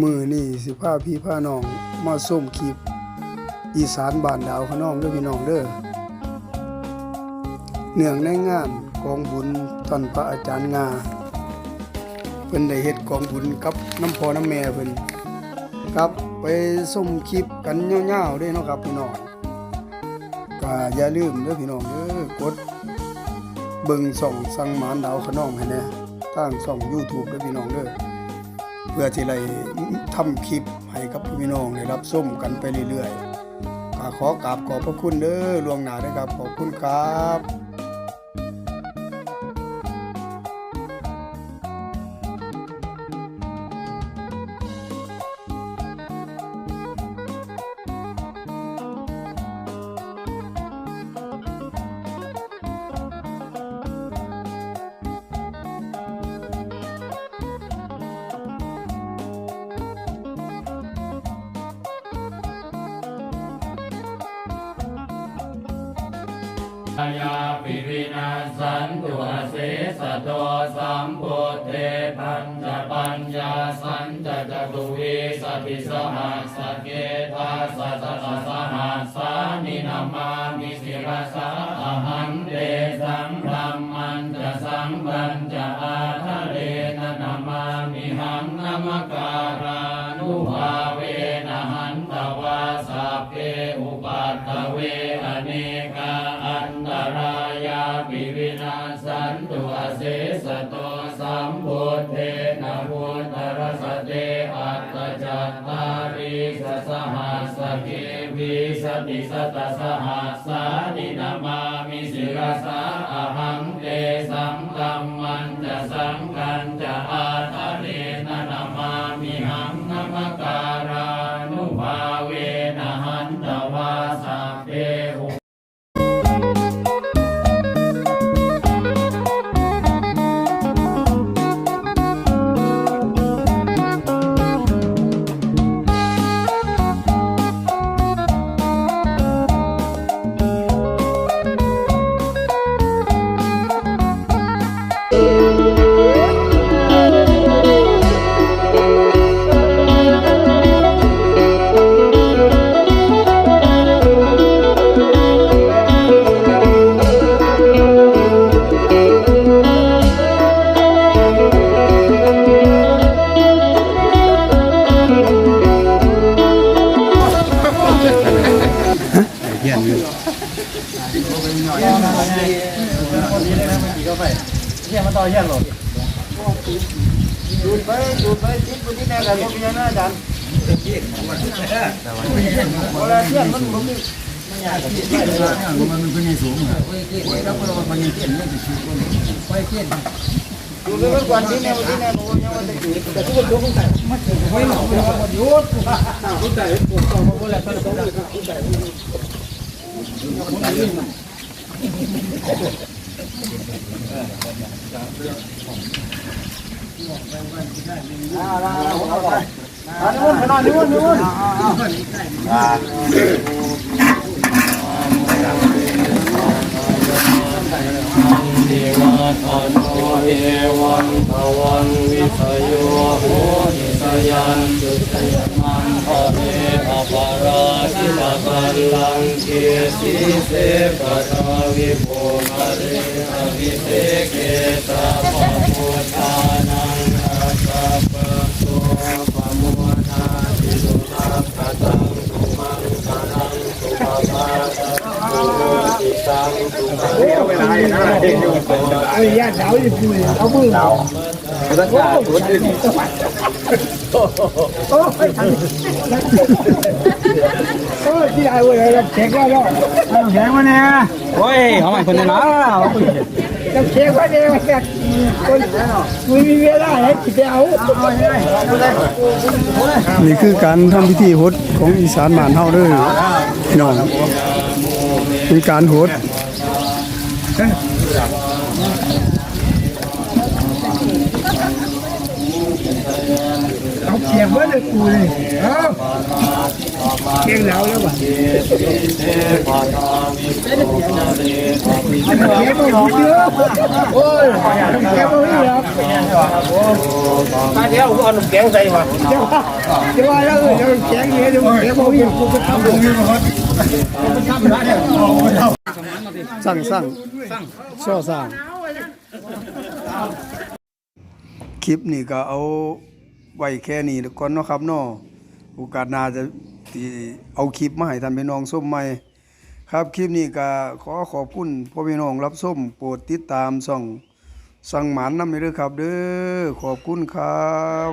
มือนี่สิพาพี่พาน้องมาส้มคลิป อีสานบานดาวขน้องเด้อพี่น้องเด้อเนื่องในงานกองบุญท่านพระอาจารย์งาเพิ่นได้เฮ็ดกองบุญกับน้ำพอน้ำแม่เพิ่นครับไปส้มคลิปกันยาวๆด้เนาะครับพี่น้องก็อย่าลืมเด้อพี่น้องเด้อกดเบิ่งส่องสังหมานดาวขน้องให้แน่ทางช่อง YouTube เด้อพี่น้องเด้อ เพื่อที่ไรทำคลิปให้กับพี่น้องได้รับส้มกันไปเรื่อยๆขอกราบขอบพระคุณเด้อลวงหนาด้วยครับ ขอบคุณครับ ยาปิรินาสันตุอเสสะโตสัมพุทเทปัญจปัญญาสันจจตุวิสติสหัสเกธาสัสสะสหัสสานินามามิสิรสา เทนะพุทธรสเตอัตตจัตตาริสสหัสเกวิสติสตสหัสสานินามามิสิรสาอหังเตสังกัมมันจะสังกัน เทวะทนโนเอวังภวันวิสโยโหติ สยันตุสยมันภเวอปา ราชิตาคันลังเกสีเสปะทาวิภูมาเรอวิเศษเกตาปะพุทธานังอาสาปะโสปะมุนาติสุทัพพะตังสุมังคลังสุภาภาตังสุติตังสุขังไอ้ญาติสาวจะพูดเอามือเราโอ้ยทำโอ้ย ที่ไอ้เว้ยเราเช็คว่าเนาะแข็งมาเนี่ยโอ้ยเขาใหม่คนนี้นะเราเช็คว่าเนี่ยว่าจะคนไม่มีเวลาให้ไปเอานี่คือการทำพิธีโหดของอีสานบ้านเฮาด้อพี่น้องเป็นการโหดเอาเขียนไว้เลยกูเลยเอา เก่งแล้วแล้วว่ะเยสิเทปะทาวิปุจเรภะวิเก่งบ่มีเยอะโอ้ยเก่งบ่มีหรอกมาเดี๋ยวกูเอาหนุ่มแกงใส่มาเดี๋ยวเดี๋ยวแล้วเออเดี๋ยวเก่งเยอะเดี๋ยวเก่งบ่มีกูก็ทำบ่มีหรอกสั่งสั่งช่อสั่งคลิปนี่ก็เอาไว้แค่นี้ก่อนเนาะครับเนาะ โอกาสหน้าจะที่เอาคลิปมาให้ท่านพี่น้องส้มใหม่ครับคลิปนี้ก็ขอขอบคุณพ่อพี่น้องรับส้มโปรดติดตามส่องสั่งหมานนำเด้อครับ เด้อขอบคุณครับ